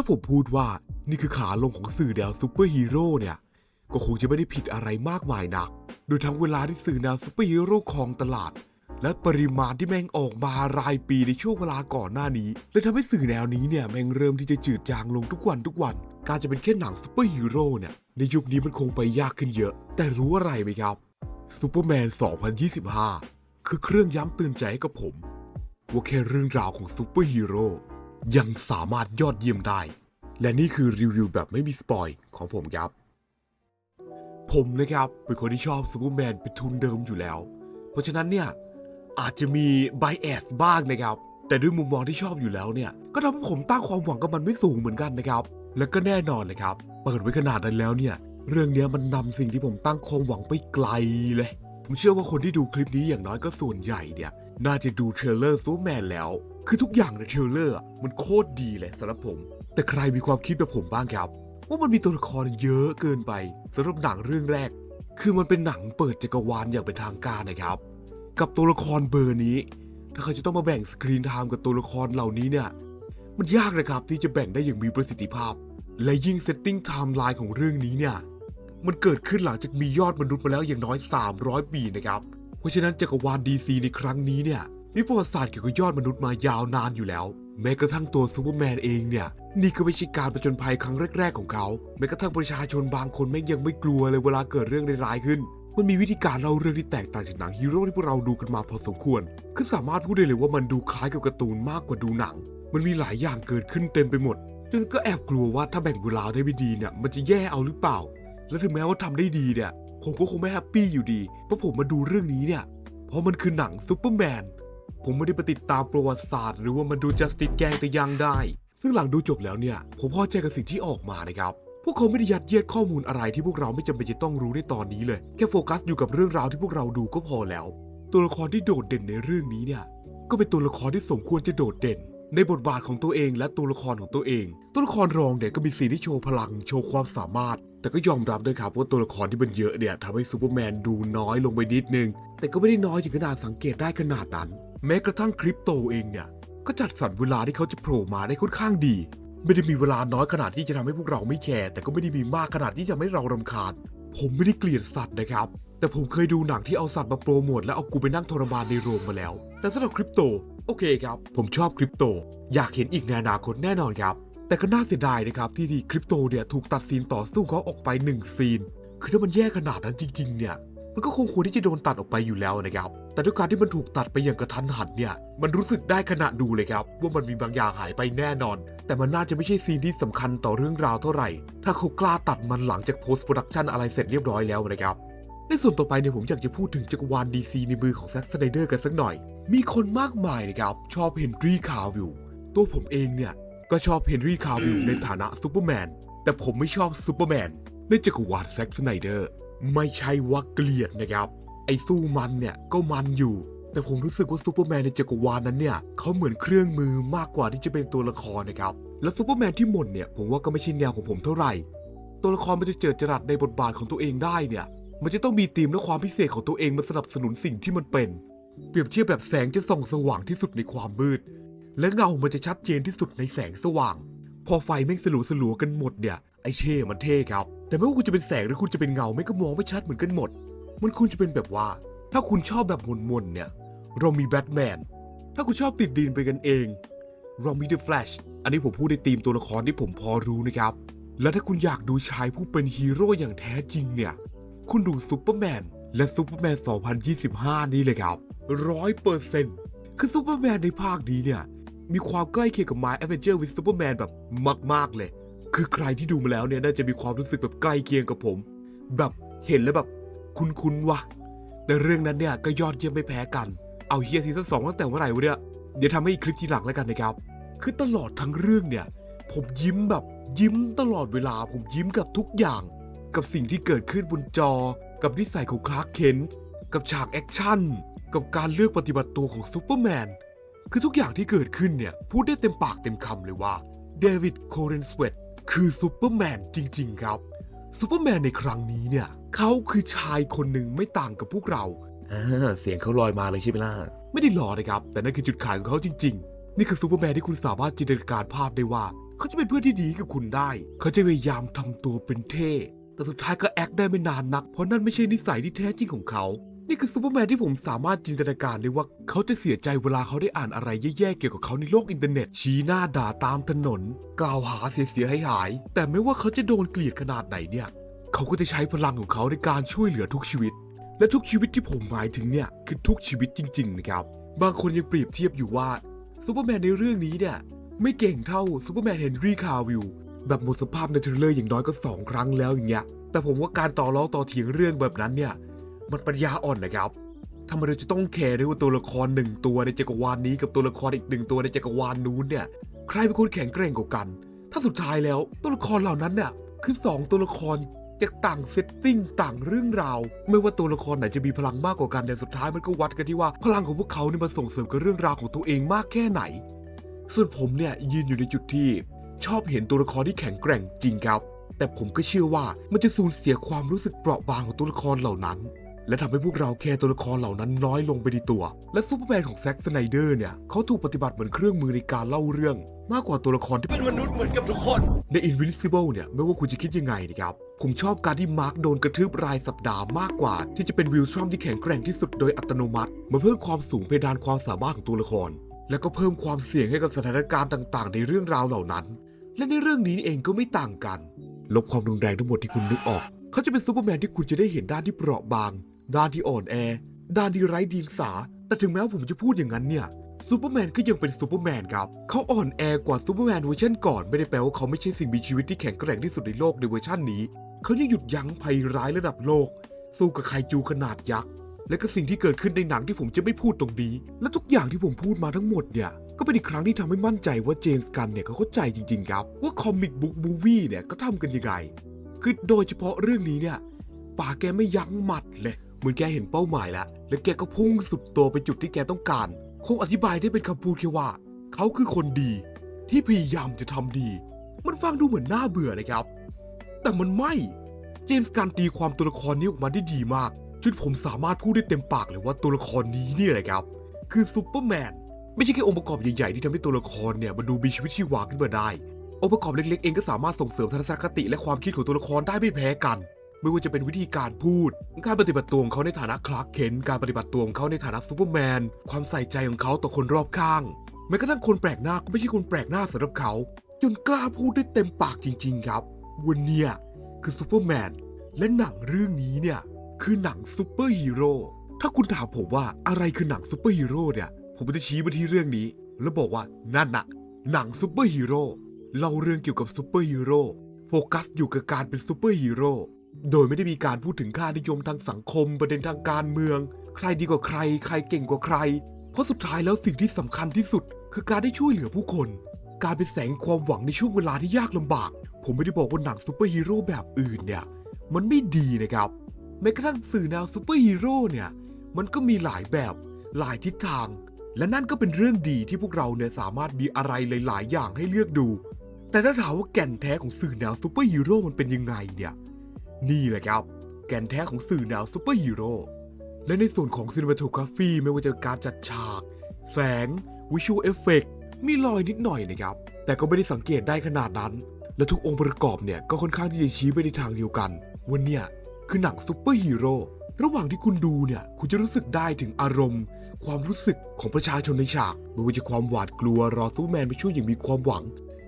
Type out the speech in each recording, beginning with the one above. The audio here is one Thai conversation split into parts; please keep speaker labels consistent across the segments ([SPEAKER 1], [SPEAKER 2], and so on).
[SPEAKER 1] ถ้าผมพูดว่านี่คือขาลงของสื่อแนวซูเปอร์ฮีโร่เนี่ย ก็คงจะไม่ได้ผิดอะไรมากมายนัก โดยทั้งเวลาที่สื่อแนวซูเปอร์ฮีโร่ครองตลาด และปริมาณที่แม่งออกมารายปีในช่วงเวลาก่อนหน้านี้เลยทำให้สื่อแนวนี้เนี่ยแม่งเริ่มที่จะจืดจางลงทุกวันทุกวัน การจะเป็นแค่หนังซูเปอร์ฮีโร่เนี่ยในยุคนี้มันคงไปยากขึ้นเยอะ แต่รู้อะไรไหมครับซูเปอร์แมน 2025 คือเครื่องย้ำเตือนใจให้กับผม ว่าแค่เรื่องราวของซูเปอร์ฮีโร่ ยังสามารถยอดเยี่ยมได้ และนี่คือรีวิวแบบไม่มีสปอยของผมครับ ผมนะครับเป็นคนที่ชอบซูเปอร์แมนเป็นทุนเดิมอยู่แล้ว เพราะฉะนั้นเนี่ยอาจจะมีไบแอสบ้างนะครับ แต่ด้วยมุมมองที่ชอบอยู่แล้วเนี่ย ก็ทำให้ผมตั้งความหวังกับมันไม่สูงเหมือนกันนะครับ และก็แน่นอนเลยครับ เปิดไว้ขนาดนั้นแล้วเนี่ย เรื่องนี้มันนำสิ่งที่ผมตั้งความหวังไปไกลเลย ผมเชื่อว่าคนที่ดูคลิปนี้อย่างน้อยก็ส่วนใหญ่เนี่ย น่าจะดูเทรลเลอร์ซูแมนแล้ว คือทุกอย่างในเทรลเลอร์มันโคตรดีเลยสำหรับผม แต่ใครมีความคิดแบบผมบ้างครับ ว่ามันมีตัวละครเยอะเกินไปสำหรับหนังเรื่องแรก คือมันเป็นหนังเปิดจักรวาลอย่างเป็นทางการนะครับ กับตัวละครเบอร์นี้ ถ้าเขาจะต้องมาแบ่งสกรีนไทม์กับตัวละครเหล่านี้เนี่ยมันยากนะครับที่จะแบ่งได้อย่างมีประสิทธิภาพ และยิ่งเซตติ้งไทม์ไลน์ของเรื่องนี้เนี่ยมันเกิดขึ้นหลังจากมียอดมนุษย์มาแล้วอย่างน้อย 300 ปีนะครับ เพราะฉะนั้นจักรวาลดีซีในครั้งนี้เนี่ยมีประวัติศาสตร์เกี่ยวกับยอดมนุษย์มายาวนานอยู่แล้ว แม้กระทั่งตัวซูเปอร์แมนเองเนี่ย นี่ก็ไม่ใช่การประจนภัยครั้งแรก ๆ ของเขา แม้กระทั่งประชาชนบางคนแม่งยังไม่กลัวเลยเวลาเกิดเรื่องร้ายๆขึ้น มันมีวิธีการเล่าเรื่องที่แตกต่างจากหนังฮีโร่ที่พวกเราดูกันมาพอสมควร คือสามารถพูดได้เลยว่ามันดูคล้ายกับการ์ตูนมากกว่าดูหนัง มันมีหลายอย่างเกิดขึ้นเต็มไปหมด จนก็แอบกลัวว่าถ้าแบ่งเวลาได้ไม่ดีเนี่ย มันจะแย่เอาหรือเปล่า และถึงแม้ว่าทำได้ดีเนี่ย ผมก็คงไม่แฮปปี้อยู่ดี เพราะผมมาดูเรื่องนี้เนี่ย เพราะมันคือหนังซูเปอร์แมน ผมไม่ได้ไปติดตามประวัติศาสตร์ หรือว่ามันดูจัสติสแกงแต่ยังได้ ซึ่งหลังดูจบแล้วเนี่ย ผมพอใจกับสิ่งที่ออกมานะครับ พวกเขาไม่ได้ยัดเยียดข้อมูลอะไรที่พวกเราไม่จำเป็นจะต้องรู้ในตอนนี้เลย แค่โฟกัสอยู่กับเรื่องราวที่พวกเราดูก็พอแล้ว ตัวละครที่โดดเด่นในเรื่องนี้เนี่ย ก็เป็นตัวละครที่สมควรจะโดดเด่น ในบทบาทของตัวเองและตัวละครของตัวเอง ตัวละครรองเนี่ยก็มีสีที่โชว์พลังโชว์ความสามารถ แต่ก็ยอมรับด้วยครับว่าตัวละครที่มันเยอะเนี่ยทำให้ซูเปอร์แมนดูน้อยลงไปนิดนึง แต่ก็ไม่ได้น้อยถึงขนาดสังเกตได้ขนาดนั้น แม้กระทั่งคริปโตเองเนี่ยก็จัดสรรเวลาที่เขาจะโผล่มาได้ค่อนข้างดี ไม่ได้มีเวลาน้อยขนาดที่จะทำให้พวกเราไม่แคร์ แต่ก็ไม่ได้มีมากขนาดที่จะไม่เรารำคาญ ผมไม่ได้เกลียดสัตว์นะครับ แต่ผมเคยดูหนังที่เอาสัตว์มาโปรโมทและเอากูไปนั่งทรมานในโรงมาแล้ว แต่สำหรับคริปโต โอเคครับ ผมชอบคริปโต อยากเห็นอีกในอนาคตแน่นอนครับ แต่ก็น่าเสียดายนะครับที่ที่คริปโตเนี่ยถูกตัดซีนต่อสู้เขาออกไปหนึ่งซีน คือถ้ามันแย่ขนาดนั้นจริง ๆ เนี่ย มันก็คงควรที่จะโดนตัดออกไปอยู่แล้วนะครับ แต่ด้วยการที่มันถูกตัดไปอย่างกระทันหันเนี่ย มันรู้สึกได้ขณะดูเลยครับ ว่ามันมีบางอย่างหายไปแน่นอน แต่มันน่าจะไม่ใช่ซีนที่สำคัญต่อเรื่องราวเท่าไหร่ ถ้าเขากล้าตัดมันหลังจากโพสต์โปรดักชันอะไรเสร็จเรียบร้อยแล้วนะครับ ในส่วนต่อไปเนี่ยผมอยากจะพูดถึงจักรวาลดีซีในมือของแซ็กสไนเดอร์กันสักหน่อย มีคนมากมายนะครับ ชอบเฮนรี่คาวิลตัวผมเองเนี่ย ก็ชอบเฮนรี่คาวิลในฐานะซูเปอร์แมน แต่ผมไม่ชอบซูเปอร์แมนในจักรวาลแซ็กสไนเดอร์ ไม่ใช่ว่าเกลียดนะครับ ไอ้สู้มันเนี่ยก็มันอยู่ แต่ผมรู้สึกว่าซูเปอร์แมนในจักรวาลนั้นเนี่ยเขาเหมือนเครื่องมือมากกว่าที่จะเป็นตัวละครนะครับ แล้วซูเปอร์แมนที่หม่นเนี่ยผมว่าก็ไม่ใช่แนวของผมเท่าไหร่ ตัวละครมันจะเจิดจรัสในบทบาทของตัวเองได้เนี่ย มันจะต้องมีธีมและความพิเศษของตัวเองมาสนับสนุนสิ่งที่มันเป็น เปรียบเทียบแบบแสงจะส่องสว่างที่สุดในความมืด และเงามันจะชัดเจนที่สุดในแสงสว่าง พอไฟแม่งสลัวสลัวกันหมดเนี่ยไอเช่มันเท่ครับ แต่ไม่ว่าคุณจะเป็นแสงหรือคุณจะเป็นเงาไม่งก็มองไม่ชัดเหมือนกันหมด มันควรจะเป็นแบบว่า ถ้าคุณชอบแบบมนๆเนี่ย เรามีแบทแมนถ้าคุณชอบติดดินไปกันเอง เรามีเดอะแฟลชอันนี้ผมพูดในธีมตัวละครที่ผมพอรู้นะครับ และถ้าคุณอยากดูชายผู้เป็นฮีโร่อย่างแท้จริงเนี่ย คุณดูซูเปอร์แมนและซูเปอร์แมน 2025 นี่เลยครับร้อยเปอร์เซ็นต์คือซูเปอร์แมนในภาคนี้เนี่ย มีความใกล้เคียงกับ My Avenger with Superman แบบมาก ๆ เลย คือใครที่ดูมาแล้วเนี่ย น่าจะมีความรู้สึกแบบใกล้เคียงกับผม แบบเห็นแล้วแบบคุ้นๆวะแต่เรื่องนั้นเนี่ยก็ยอดเยี่ยมไม่แพ้กัน เอาเฮียซีซั่นสองตั้งแต่เมื่อไหร่วะเนี่ย เดี๋ยวทำให้อีกคลิปทีหลังแล้วกันนะครับ คือตลอดทั้งเรื่องเนี่ย ผมยิ้มแบบยิ้มตลอดเวลา ผมยิ้มกับทุกอย่าง กับสิ่งที่เกิดขึ้นบนจอ กับนิสัยของคลาร์กเคนต์กับฉากแอคชั่น กับการเลือกปฏิบัติตัวของซูเปอร์แมน คือทุกอย่างที่เกิดขึ้นเนี่ย พูดได้เต็มปากเต็มคำเลยว่าเดวิดโคเรนสเวตคือซูเปอร์แมนจริง ๆ ครับซูเปอร์แมนในครั้งนี้เนี่ยเขาคือชายคนหนึ่งไม่ต่างกับพวกเราอ่าเสียงเขาลอยมาเลยใช่ไหมล่ะ ไม่ได้หลอนะครับ แต่นั่นคือจุดขายของเขาจริง ๆ นี่คือซูเปอร์แมนที่คุณสามารถจินตนาการภาพได้ว่า เขาจะเป็นเพื่อนที่ดีกับคุณได้ เขาจะพยายามทำตัวเป็นเท่ แต่สุดท้ายก็แอคได้ไม่นานนัก เพราะนั่นไม่ใช่นิสัยที่แท้จริงของเขา นี่คือซูเปอร์แมนที่ผมสามารถจินตนาการได้ว่าเขาจะเสียใจเวลาเขาได้อ่านอะไรแย่ๆเกี่ยวกับเขาในโลกอินเทอร์เน็ต ชี้หน้าด่าตามถนน กล่าวหาเสียๆหายๆแต่ไม่ว่าเขาจะโดนเกลียดขนาดไหนเนี่ย เขาก็จะใช้พลังของเขาในการช่วยเหลือทุกชีวิต และทุกชีวิตที่ผมหมายถึงเนี่ยคือทุกชีวิตจริง ๆ นะครับ บางคนยังเปรียบเทียบอยู่ว่าซูเปอร์แมนในเรื่องนี้เนี่ยไม่เก่งเท่าซูเปอร์แมนเฮนรี่คาวิล แบบหมดสภาพในเทรลเลอร์อย่างน้อยก็ 2 ครั้งแล้วอย่างเงี้ย แต่ผมว่าการต่อร้องต่อเถียงเรื่องแบบนั้นเนี่ย มันปัญญาอ่อนนะครับทำไมเราจะต้องแคร์ด้วยว่าตัวละครหนึ่งตัวในจักรวาลนี้กับตัวละครอีกหนึ่งตัวในจักรวาลนู้นเนี่ย ใครเป็นคนแข็งแกร่งกว่ากัน ถ้าสุดท้ายแล้วตัวละครเหล่านั้นเนี่ยคือสองตัวละครจากต่างเซตติ้งต่างเรื่องราว ไม่ว่าตัวละครไหนจะมีพลังมากกว่ากันแต่สุดท้ายมันก็วัดกันที่ว่าพลังของพวกเขาเนี่ยมันส่งเสริมกับเรื่องราวของตัวเองมากแค่ไหน ส่วนผมเนี่ยยืนอยู่ในจุดที่ ชอบเห็นตัวละครที่แข็งแกร่งจริงครับ แต่ผมก็เชื่อว่ามันจะสูญเสียความรู้สึกเปราะบางของตัวละครเหล่านั้น และทำให้พวกเราแคร์ตัวละครเหล่านั้นน้อยลงไปในตัว และซูเปอร์แมนของแซ็กสไนเดอร์เนี่ยเขาถูกปฏิบัติเหมือนเครื่องมือในการเล่าเรื่อง มากกว่าตัวละครที่
[SPEAKER 2] เป็นมนุษย์เหมือนกับทุกคน
[SPEAKER 1] ใน Invincible เนี่ยไม่ว่าคุณจะคิดยังไงนะครับผมชอบการที่มาร์คโดนกระทืบรายสัปดาห์มากกว่า ที่จะเป็นวิลทรัมที่แข็งแกร่งที่สุดโดยอัตโนมัติมาเพิ่มความสูงเพดานความสามารถของตัวละคร และก็เพิ่มความเสี่ยงให้กับสถานการณ์ต่าง ๆ ในเรื่องราวเหล่านั้น และในเรื่องนี้เองก็ไม่ต่างกัน ลบความรุนแรงทั้งหมดที่คุณนึกออก เขาจะเป็นซูเปอร์แมนที่คุณจะได้เห็นด้านที่เปราะบาง ด้านที่อ่อนแอ ด้านที่ไร้เดียงสา แต่ถึงแม้ว่าผมจะพูดอย่างนั้นเนี่ยซูเปอร์แมนก็ยังเป็นซูเปอร์แมนครับ เขาอ่อนแอกว่าซูเปอร์แมนเวอร์ชันก่อน ไม่ได้แปลว่าเขาไม่ใช่สิ่งมีชีวิตที่แข็งแกร่งที่สุดในโลกในเวอร์ชันนี้ เขายังหยุดยั้งภัยร้ายระดับโลก สู้กับไคจูขนาดยักษ์ และก็สิ่งที่เกิดขึ้นในหนังที่ผมจะไม่พูดตรงนี้ และทุกอย่างที่ผมพูดมาทั้งหมดเนี่ย ก็เป็นอีกครั้งที่ทำให้มั่นใจว่าเจมส์กันเนี่ยเขาเข้าใจจริงๆครับ ว่าคอมิกบุ๊กมูวี่เนี่ยก็ทำกันยังไงคือโดยเฉพาะเรื่องนี้เนี่ยป่าแกไม่ยั้งหมัดเลย เหมือนแกเห็นเป้าหมายแล้ว แล้วแกก็พุ่งสุดตัวไปจุดที่แกต้องการ คงอธิบายได้เป็นคำพูดแค่ว่า เขาคือคนดี ที่พยายามจะทำดี มันฟังดูเหมือนน่าเบื่อนะครับ แต่มันไม่ เจมส์การตีความตัวละครนี้ออกมาได้ดีมากจนผมสามารถพูดได้เต็มปากเลยว่าตัวละครนี้นี่แหละครับ คือซูเปอร์แมน ไม่ใช่แค่องค์ประกอบใหญ่ๆที่ทำให้ตัวละครเนี่ยมันดูมีชีวิตชีวาขึ้นมาได้ องค์ประกอบเล็กๆเองก็สามารถส่งเสริมทัศนคติและความคิดของตัวละครได้ไม่แพ้กัน ไม่ว่าจะเป็นวิธีการพูด การปฏิบัติตัวของเขาในฐานะคลาร์กเคนการปฏิบัติตัวของเขาในฐานะซูเปอร์แมน ความใส่ใจของเขาต่อคนรอบข้างแม้กระทั่งคนแปลกหน้าก็ไม่ใช่คนแปลกหน้าสำหรับเขา จนกล้าพูดได้เต็มปากจริง ๆ ครับ วันเนี้ยคือซูเปอร์แมนและหนังเรื่องนี้เนี่ยคือหนังซูเปอร์ฮีโร่ถ้าคุณถามผมว่าอะไรคือหนังซูเปอร์ฮีโร่เนี่ย ผมจะชี้มาที่เรื่องนี้ แล้วบอกว่านั่นน่ะ หนังซูเปอร์ฮีโร่เล่าเรื่องเกี่ยวกับซูเปอร์ฮีโร่โฟกัสอยู่กับการเป็นซูเปอร์ฮีโร่โดยไม่ได้มีการพูดถึงค่านิยมทางสังคมประเด็นทางการเมือง ใครดีกว่าใคร ใครเก่งกว่าใคร เพราะสุดท้ายแล้วสิ่งที่สำคัญที่สุด คือการได้ช่วยเหลือผู้คน การเป็นแสงความหวังในช่วงเวลาที่ยากลำบาก ผมไม่ได้บอกว่าหนังซูเปอร์ฮีโร่แบบอื่นเนี่ย มันไม่ดีนะครับแม้กระทั่งสื่อแนวซูเปอร์ฮีโร่เนี่ย มันก็มีหลายแบบ หลายทิศทาง และนั่นก็เป็นเรื่องดีที่พวกเราเนี่ยสามารถมีอะไรหลาย ๆ อย่างให้เลือกดู แต่ถ้าถามว่าแก่นแท้ของสื่อแนวซูเปอร์ฮีโร่มันเป็นยังไงเนี่ย นี่แหละครับ แก่นแท้ของสื่อแนวซูเปอร์ฮีโร่ และในส่วนของซีนิมาโทกราฟีไม่ว่าจะการจัดฉาก แสง วิชวลเอฟเฟกมีรอยนิดหน่อยนะครับ แต่ก็ไม่ได้สังเกตได้ขนาดนั้น และทุกองค์ประกอบเนี่ยก็ค่อนข้างที่จะชี้ไปในทางเดียวกันวันเนี่ยคือหนังซูเปอร์ฮีโร่ ระหว่างที่คุณดูเนี่ย คุณจะรู้สึกได้ถึงอารมณ์ ความรู้สึกของประชาชนในฉากไม่ว่าจะความหวาดกลัวรอซูแมนไปช่วยอย่างมีความหวัง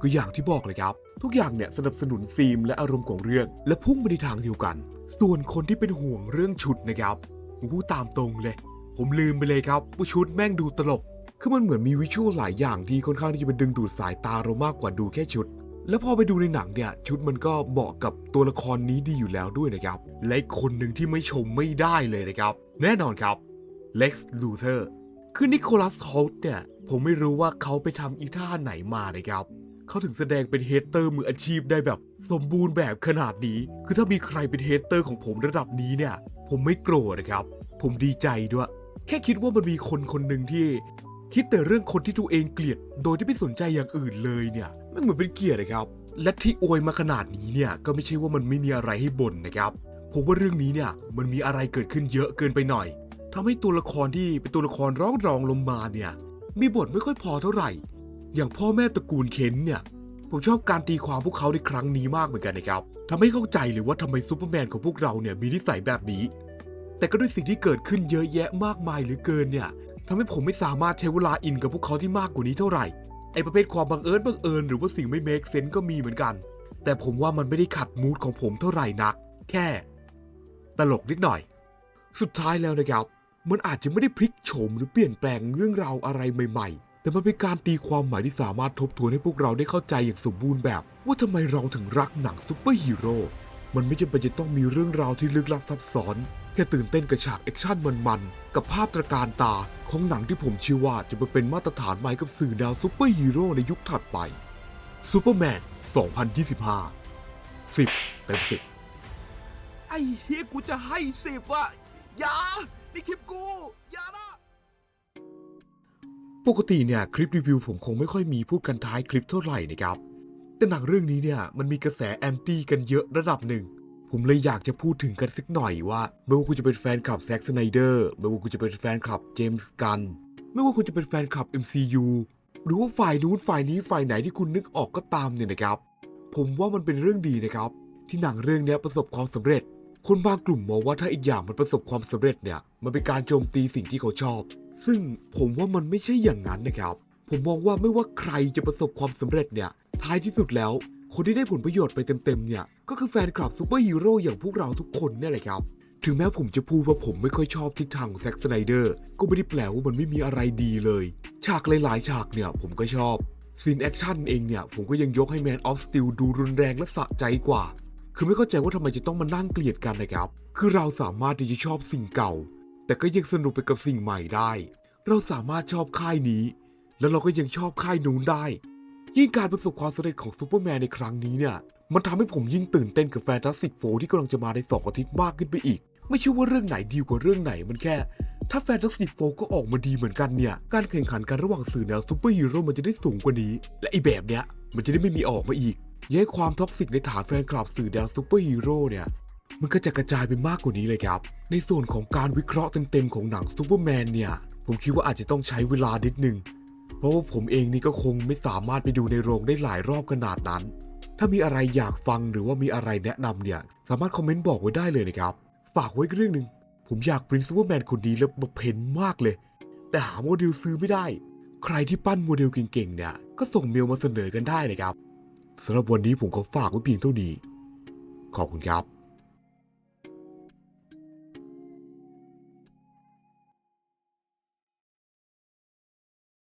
[SPEAKER 1] ก็อย่างที่บอกเลยครับ ทุกอย่างเนี่ยสนับสนุนธีมและอารมณ์ของเรื่อง และพุ่งไปในทางเดียวกัน ส่วนคนที่เป็นห่วงเรื่องชุดนะครับผมพูดตามตรงเลย ผมลืมไปเลยครับว่าชุดแม่งดูตลกคือมันเหมือนมีวิชวลหลายอย่างที่ค่อนข้างที่จะเป็นดึงดูดสายตาเรามากกว่าดูแค่ชุด แล้วพอไปดูในหนังเนี่ย ชุดมันก็เหมาะกับตัวละครนี้ดีอยู่แล้วด้วยนะครับ และคนหนึ่งที่ไม่ชมไม่ได้เลยนะครับ แน่นอนครับ Lex Luthor คือนิโคลัสฮอลต์เนี่ย ผมไม่รู้ว่าเขาไปทำอีท่าไหนมานะครับ เขาถึงแสดงเป็นเฮเตอร์มืออาชีพได้แบบ สมบูรณ์แบบขนาดนี้ คือถ้ามีใครเป็นเฮเตอร์ของผมระดับนี้เนี่ย ผมไม่โกรธนะครับ ผมดีใจด้วย แค่คิดว่ามันมีคนคนหนึ่งที่ คิดแต่เรื่องคนที่ตัวเองเกลียด โดยที่ไม่สนใจอย่างอื่นเลยเนี่ยไม่เหมือนเป็นเกียรตินะครับ และที่อวยมาขนาดนี้เนี่ยก็ไม่ใช่ว่ามันไม่มีอะไรให้บ่นนะครับผมว่าเรื่องนี้เนี่ยมันมีอะไรเกิดขึ้นเยอะเกินไปหน่อยทำให้ตัวละครที่เป็นตัวละครร้องรองลงมาเนี่ย มีบทไม่ค่อยพอเท่าไหร่ อย่างพ่อแม่ตระกูลเคนเนี่ย ผมชอบการตีความพวกเขาในครั้งนี้มากเหมือนกันนะครับทำให้เข้าใจเลยว่าทำไมซูเปอร์แมนของพวกเราเนี่ยมีนิสัยแบบนี้ แต่ก็ด้วยสิ่งที่เกิดขึ้นเยอะแยะมากมายเหลือเกินเนี่ย ทำให้ผมไม่สามารถใช้เวลาอินกับพวกเขาที่มากกว่านี้เท่าไหร่ ไอประเภทความบังเอิญบังเอิญหรือว่าสิ่งไม่เมคเซนก็มีเหมือนกัน แต่ผมว่ามันไม่ได้ขัดมูดของผมเท่าไหร่นัก แค่ ตลกนิดหน่อย สุดท้ายแล้วนะครับ มันอาจจะไม่ได้พลิกโฉมหรือเปลี่ยนแปลงเรื่องราวอะไรใหม่ ๆ แต่มันเป็นการตีความหมายที่สามารถทบทวนให้พวกเราได้เข้าใจอย่างสมบูรณ์แบบ ว่าทำไมเราถึงรักหนังซูเปอร์ฮีโร่ มันไม่จำเป็นจะต้องมีเรื่องราวที่ลึกลับซับซ้อน แค่ตื่นเต้นกับฉากแอคชั่นมันๆ กับภาพตระการตาของหนังที่ผมเชื่อว่าจะมาเป็นมาตรฐานใหม่กับสื่อดาวซูเปอร์ฮีโร่ในยุคถัดไปซูเปอร์แมน 2025 10 เต็ม 10 ไอ้เฮียกูจะให้สิบอะอย่านี่คลิปกู อย่านะ ปกติเนี่ย คลิปรีวิวผมคงไม่ค่อยมีพูดกันท้ายคลิปเท่าไหร่นะครับ แต่หนังเรื่องนี้เนี่ย มันมีกระแสแอนตี้กันเยอะระดับหนึ่ง ผมเลยอยากจะพูดถึงกันสักหน่อยว่า ไม่ว่าคุณจะเป็นแฟนคลับแซ็กสไนเดอร์ไม่ว่าคุณจะเป็นแฟนคลับเจมส์กันไม่ว่าคุณจะเป็นแฟนคลับ MCU หรือว่าฝ่ายนู้นฝ่ายนี้ฝ่ายไหนที่คุณนึกออกก็ตามเนี่ยนะครับ ผมว่ามันเป็นเรื่องดีนะครับ ที่หนังเรื่องนี้ประสบความสำเร็จ คนบางกลุ่มมองว่าถ้าอีกอย่างมันประสบความสำเร็จเนี่ย มันเป็นการโจมตีสิ่งที่เขาชอบ ซึ่งผมว่ามันไม่ใช่อย่างนั้นนะครับ ผมมองว่าไม่ว่าใครจะประสบความสำเร็จเนี่ย ท้ายที่สุดแล้ว คนที่ได้ผลประโยชน์ไปเต็มๆเนี่ย ก็คือแฟนคลับซูเปอร์ฮีโร่อย่างพวกเราทุกคนนี่แหละครับ ถึงแม้ผมจะพูดว่าผมไม่ค่อยชอบทิศทางของแซ็กสไนเดอร์ก็ไม่ได้แปลว่ามันไม่มีอะไรดีเลย ฉากหลายๆ ฉากเนี่ยผมก็ชอบซีนแอคชั่นเองเนี่ยผมก็ยังยกให้ Man of Steel ดูรุนแรงและสะใจกว่า คือไม่เข้าใจว่าทำไมจะต้องมานั่งเกลียดกันนะครับ คือเราสามารถที่จะชอบสิ่งเก่า แต่ก็ยังสนุกไปกับสิ่งใหม่ได้ เราสามารถชอบค่ายนี้ แล้วเราก็ยังชอบค่ายนู้นได้ ยิ่งการประสบความสำเร็จของซูเปอร์แมนในครั้งนี้เนี่ย มันทำให้ผมยิ่งตื่นเต้นกับแฟนตาสติกโฟที่กำลังจะมาในสองอาทิตย์มากขึ้นไปอีก ไม่ใช่ว่าเรื่องไหนดีกว่าเรื่องไหนมันแค่ ถ้าแฟนตาสติกโฟก็ออกมาดีเหมือนกันเนี่ย การแข่งขันกันระหว่างสื่อแนวซูเปอร์ฮีโร่มันจะได้สูงกว่านี้ และไอแบบเนี้ยมันจะได้ไม่มีออกมาอีกย่าให้ความท็อกซิกในฐานแฟนคลับสื่อแนวซูเปอร์ฮีโร่เนี่ยมันก็จะกระจายไปมากกว่านี้เลยครับ ในส่วนของการวิเคราะห์เต็มๆของหนังซูเปอร์แมนเนี่ย ผมคิดว่าอาจจะต้องใช้เวลานิดนึง เพราะว่าผมเองนี่ก็คงไม่สามารถไปดูในโรงได้หลายรอบขนาดนั้น ถ้ามีอะไรอยากฟังหรือว่ามีอะไรแนะนำเนี่ย สามารถคอมเมนต์บอกไว้ได้เลยนะครับ ฝากไว้เรื่องหนึ่งผมอยากปริ้นซูเปอร์แมนคนนี้แล้วมาเพ้นมากเลย แต่หาโมเดลซื้อไม่ได้ ใครที่ปั้นโมเดลเก่งๆเนี่ย ก็ส่งเมลมาเสนอกันได้นะครับสำหรับวันนี้ผมก็ฝากไว้เพียงเท่านี้ ขอบคุณครับ